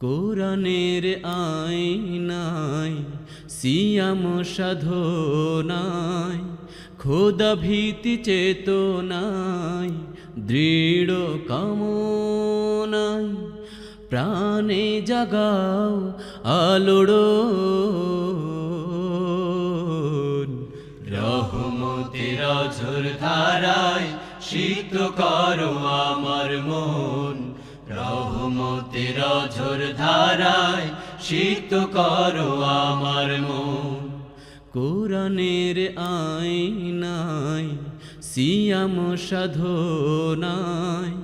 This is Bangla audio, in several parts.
কোরআনের আইনায় সিয়াম সাধনায়, খোদা ভীতি চেতনায়, দৃঢ় কামনায়, প্রাণে জাগাও আলোড়ো রহমতের ঝোর ধারায় শীত করো আমার মন। রহমতের ঝোর ধারায় শীত করো আমার মন। কোরআনের আইনায় সিয়াম সাধনায়,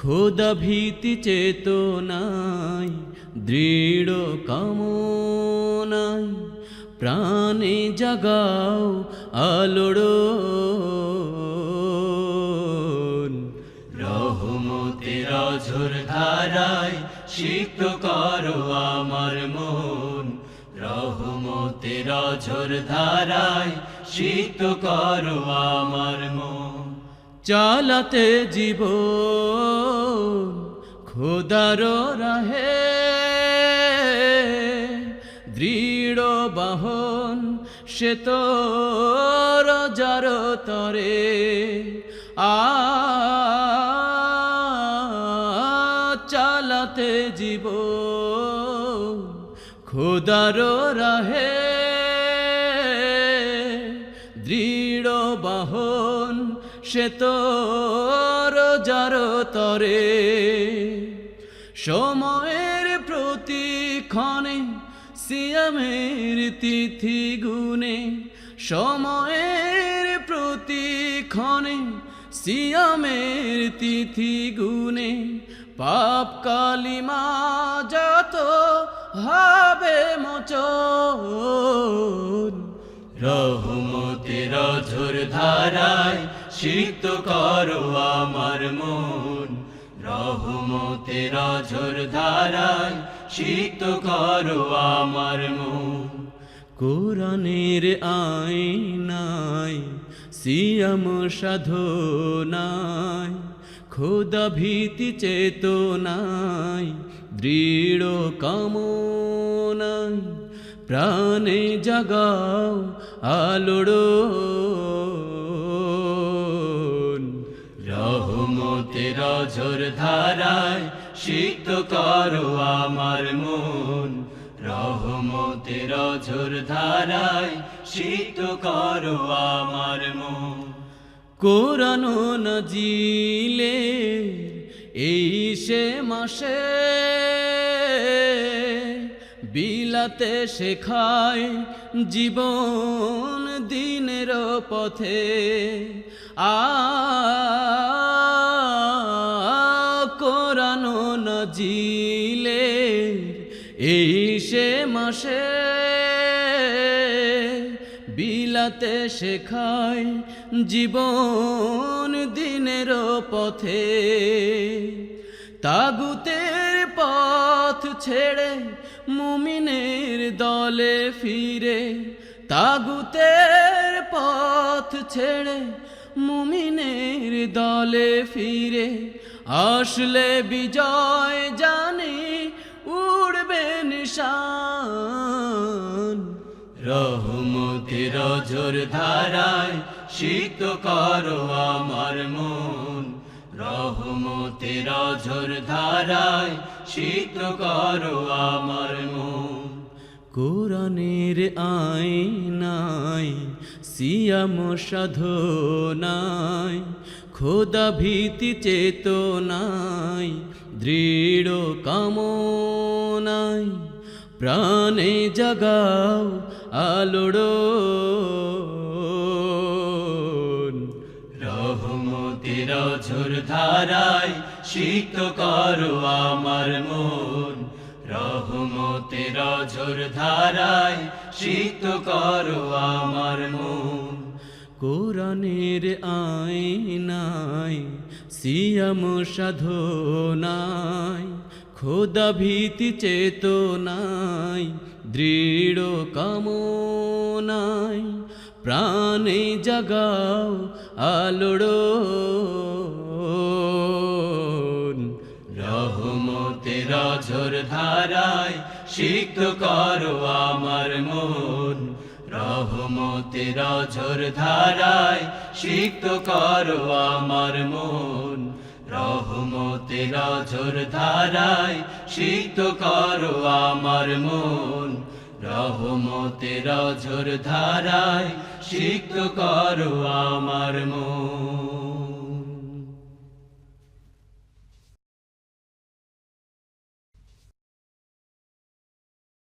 খোদা ভীতি চেতনায়, দৃঢ় কামনায় প্রাণে জাগাও আলোড়ো রহমতের ঝোর ধারায় শীত করো আমার মন। রহমতের ঝোর ধারায় শীত করো আমার মন। চালাতে জীব খোদার রাহে দৃঢ় বাহন সে তো যার তরে আ খোদার রাহে দৃঢ় বাহন, সে তো যার তরে। সময়ের প্রতিক্ষণে সিয়ামের তিথি গুনে সময়ের প্রতিক্ষণে সিয়ামের তিথি গুনে পাপ কালিমা যত হবে মোচন রহমতের ঝোর ধারায় শীত করো আমার মন। রহমতের ঝোর ধারায় শীত করো আমার মন। কোরআনের আইনায় সিয়াম সাধনায়, খোদা ভীতি চেতনায় দৃঢ় কামনায় প্রাণে জাগাও আলোড়ো রহমতের ঝোর ধারায় শীত করো আমার মন। রহমতের ঝোর ধারায় শীত করো আমার মন। কোরআন নজিলে এই সে মাসে বিলাতে শেখায় জীবন দিনের পথে। আ কোরআন নজিলে এই সে মাসে বিলাতে শেখায় জীবন দিনের পথে। তাগুতের পথ ছেড়ে মুমিনের দলে ফিরে। তাগুতের পথ ছেড়ে মুমিনের দলে ফিরে। আসলে বিজয় জানি উড়বে নিশান। রহমতের ঝোর ধারায় শীত করো আমার মন। রহমতের ঝোর ধারায় শীত করো আমার মন। কোরআনের আইনায় সিয়াম সাধনায়, খোদা ভীতি চেতনায়, দৃঢ় কামনায়। প্রাণে জাগাও আলোড়ো রহমতের ঝোর ধারায় শীত করো আমার মন। রহমতের ঝোর ধারায় শীত করো আমার মন। কোরআনের আইনায় সিয়াম সাধনায় খোদা ভীতি চেতনায় দৃঢ় কামনায় প্রাণে জাগাও আলোড়ো রহ রহমতের ঝোর ধারায় সিক্ত করো আমার মন। রহমতের ঝোর ধারায় সিক্ত করো আমার মন। রহমতের ঝোর ধারায় শীত করো আমার মন। রহমতের ঝোর ধারায় শীত করো আমার মন।